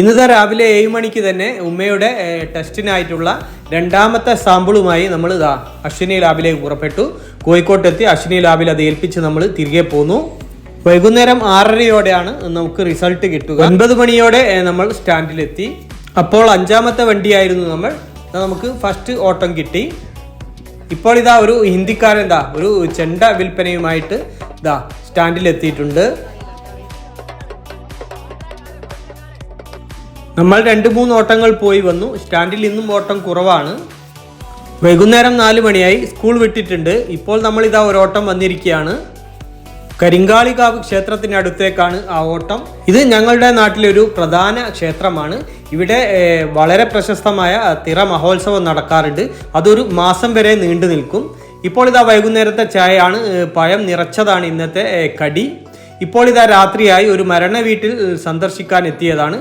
ഇന്നത്തെ രാവിലെ ഏഴ് മണിക്ക് തന്നെ ഉമ്മയുടെ ടെസ്റ്റിനായിട്ടുള്ള രണ്ടാമത്തെ സാമ്പിളുമായി നമ്മൾ ഇതാ അശ്വിനി ലാബിലേക്ക് പുറപ്പെട്ടു. കോഴിക്കോട്ടെത്തി അശ്വിനി ലാബിൽ അത് ഏൽപ്പിച്ച് നമ്മൾ തിരികെ പോന്നു. വൈകുന്നേരം ആറരയോടെയാണ് നമുക്ക് റിസൾട്ട് കിട്ടുക. ഒൻപത് മണിയോടെ നമ്മൾ സ്റ്റാൻഡിലെത്തി. അപ്പോൾ അഞ്ചാമത്തെ വണ്ടിയായിരുന്നു നമ്മൾ. ദാ നമുക്ക് ഫസ്റ്റ് ഓട്ടം കിട്ടി. ഇപ്പോൾ ഇതാ ഒരു ഹിന്ദിക്കാരൻ ഇതാ ഒരു ചെണ്ട വിൽപ്പനയുമായിട്ട് ഇതാ സ്റ്റാൻഡിൽ നമ്മൾ രണ്ട് മൂന്ന് ഓട്ടങ്ങൾ പോയി വന്നു. സ്റ്റാൻഡിൽ ഇന്നും ഓട്ടം കുറവാണ്. വൈകുന്നേരം നാല് മണിയായി. സ്കൂൾ വിട്ടിട്ടുണ്ട്. ഇപ്പോൾ നമ്മൾ ഇതാ ഓട്ടം വന്നിരിക്കുകയാണ്. കരിങ്കാളികാവ് ക്ഷേത്രത്തിനടുത്തേക്കാണ് ആ ഓട്ടം. ഇത് ഞങ്ങളുടെ നാട്ടിലൊരു പ്രധാന ക്ഷേത്രമാണ്. ഇവിടെ വളരെ പ്രശസ്തമായ തിറ മഹോത്സവം നടക്കാറുണ്ട്. അതൊരു മാസം വരെ നീണ്ടു നിൽക്കും. ഇപ്പോൾ ഇതാ വൈകുന്നേരത്തെ ചായയാണ്. പഴം നിറച്ചതാണ് ഇന്നത്തെ കടി. ഇപ്പോൾ ഇതാ രാത്രിയായി. ഒരു മരണ വീട്ടിൽ സന്ദർശിക്കാൻ എത്തിയതാണ്.